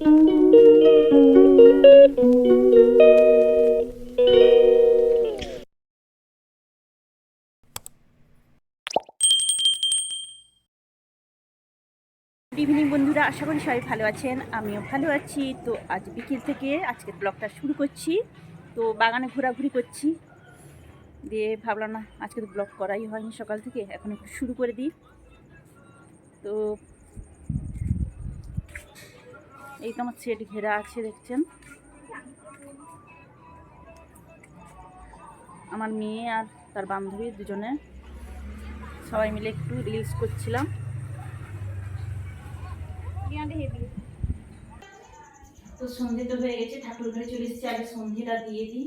Evening বন্ধুরা। আশা করি সবাই ভালো আছেন। আমিও ভালো আছি। তো আজ বিকেল থেকে আজকে ব্লগটা শুরু করছি। তো বাগানে ঘোরাঘুরি করছি। দিয়ে ভাবলাম না, আজকে তো ব্লগ করাই হয়নি সকাল থেকে। এখন একটু শুরু করে দিই। তো এই তো আমার সেট ঘেরা আছে দেখছেন? আমার মেয়ে আর তার বান্ধবী দুজনে সবাই মিলে একটু রিলস করছিলাম। তো সন্ধে তো হয়ে গেছে ঠাকুর ঘরে চলে এসেছি আগে সন্ধেটা দিয়ে দিই।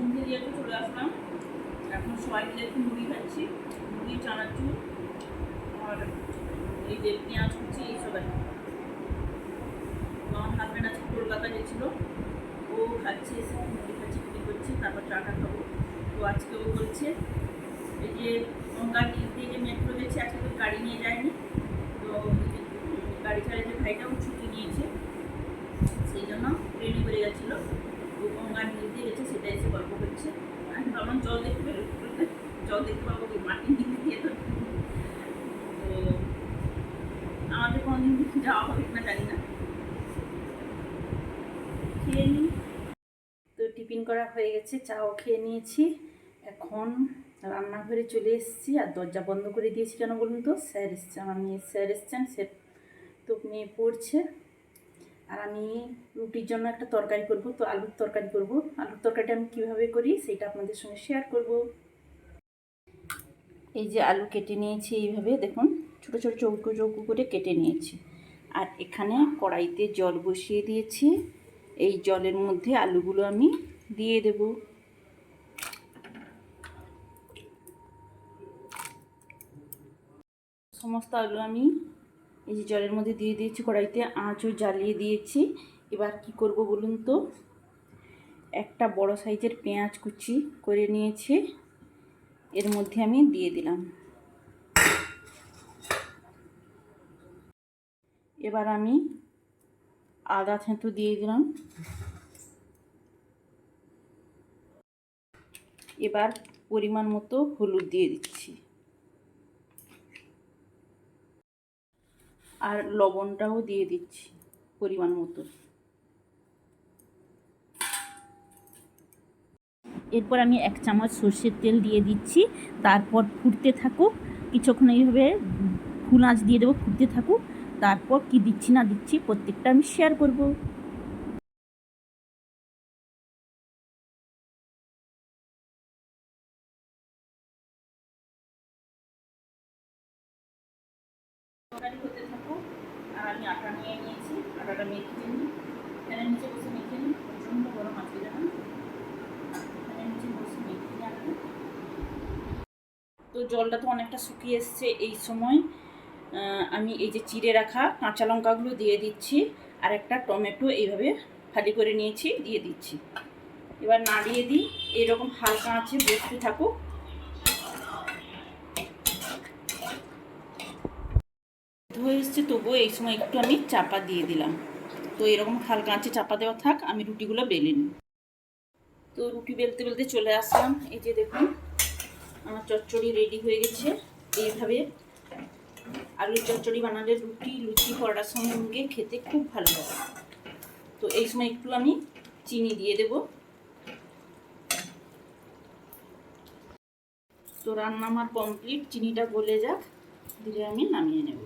সন্ধে দিয়ে চলে আসলাম। এখন সবাই মিলে একটু মুড়ি খাচ্ছি। মুড়ি, চানাচুর আর এই যে পেঁয়াজ কুচি এইসব আর আমার হাজব্যান্ড আজকে কলকাতা গেছিল। ও খাচ্ছে, এসে মুড়ি খাচ্ছে মুড়ি করছে, তারপর চাটা খাব। তো আজকে ও বলছে, এই যে গঙ্গার নিচ দিয়ে যে মেট্রো গেছে আজকে তো গাড়ি নিয়ে যায়নি। তো গাড়ি ছাড়া যে ভাইটাও ছুটি নিয়েছে, সেই জন্য ট্রেনে করে গেছিল। গঙ্গার নিচ দিয়ে গেছে সেটা এসে গল্প করছে। আমি ভাবলাম জল দেখতে পেল জল দেখতে পাবো কি মাটির নিচে দিয়ে তো তো আমাদের কোনোদিন যাওয়া হবে কিনা জানি না। খেয়ে নিই। তো টিফিন করা হয়ে গেছে, চাও খেয়ে নিয়েছি। এখন রান্নাঘরে চলে এসেছি আর দরজা বন্ধ করে দিয়েছি কেন বলুন তো? স্যার এসছে, আমার মেয়ে স্যার এসছেন, সে তো মেয়ে পড়ছে। আর আমি রুটির জন্য একটা তরকারি করব, তো আলুর তরকারি করব। আলুর তরকারিটা আমি কীভাবে করি সেটা আপনাদের সঙ্গে শেয়ার করব। এই যে আলু কেটে নিয়েছি এইভাবে, দেখুন, ছোটো ছোটো চৌকো চৌকো করে কেটে নিয়েছি। আর এখানে কড়াইতে জল বসিয়ে দিয়েছি। এই জলের মধ্যে আলুগুলো আমি দিয়ে দেব। সমস্ত আলু আমি এই যে জলের মধ্যে দিয়ে দিয়েছি কড়াইতে আঁচও জ্বালিয়ে দিয়েছি। এবার কি করব বলুন তো? একটা বড় সাইজের পেঁয়াজ কুচি করে নিয়েছি। এর মধ্যে আমি দিয়ে দিলাম। এবার আমি আদা থেঁতো দিয়ে দিলাম। এবার পরিমাণ মতো হলুদ দিয়ে দিচ্ছি। আর লবণটাও দিয়ে দিচ্ছি পরিমাণ মতো। এরপর আমি এক চামচ সর্ষের তেল দিয়ে দিচ্ছি। তারপর ফুটতে থাকুক, কিছুক্ষণ এইভাবে ফুল আঁচ দিয়ে দেবো, ফুটতে থাকুক। তারপর কি দিচ্ছি না দিচ্ছি প্রত্যেকটা আমি শেয়ার করব। আর আমি আটা নিয়ে নিয়েছি, আটাটা মেখে নিচে বসে মেখে প্রচণ্ড গরম আছে আটা। তো জলটা তো অনেকটা শুকিয়ে এসছে এই সময়। আমি এই যে চিড়ে রাখা কাঁচা লঙ্কাগুলো দিয়ে দিচ্ছি, আর একটা টমেটো এইভাবে ফালি করে নিয়েছি, দিয়ে দিচ্ছি। এবার নাড়িয়ে দিই, এরকম হালকা আছে বসতে থাকুক। হয়ে এসছে, তবুও এই সময় একটু আমি চাপা দিয়ে দিলাম। তো এরকম হালকা আঁচে চাপা দেওয়া থাক, আমি রুটিগুলো বেলে নিই। তো রুটি বেলতে বেলতে চলে আসলাম। এই যে দেখুন, আমার চচ্চড়ি রেডি হয়ে গেছে। এইভাবে আলুর চচ্চড়ি বানালে রুটি, লুচি পরোটার সঙ্গে খেতে খুব ভালো লাগে। তো এই সময় একটু আমি চিনি দিয়ে দেব। তো রান্না আমার কমপ্লিট, চিনিটা গলে যাক, দিয়ে আমি নামিয়ে নেব।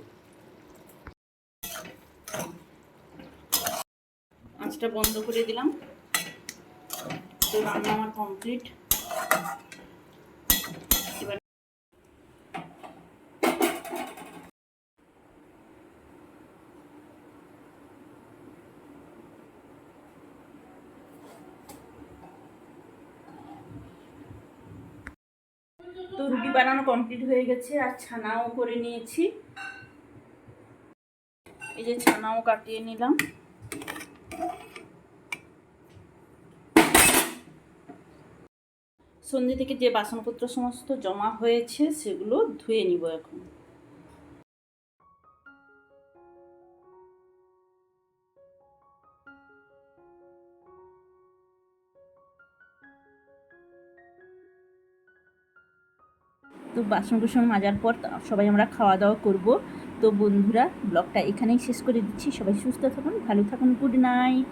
আঁচটা বন্ধ করে দিলাম। তো রান্না আমার কমপ্লিট তো রুটি বানানো কমপ্লিট হয়ে গেছে, আর ছানাও করে নিয়েছি। এই যে ছানাও কাটিয়ে নিলাম। সন্ধ্যে থেকে যে বাসনপত্র সমস্ত জমা হয়েছে, সেগুলো ধুয়ে নিব এখন। তো বাসন কুসন মাজার পর সবাই আমরা খাওয়া দাওয়া করব। তো বন্ধুরা, ব্লগটা এখানেই শেষ করে দিচ্ছি। সবাই সুস্থ থাকুন, ভালো থাকুন, গুড নাইট।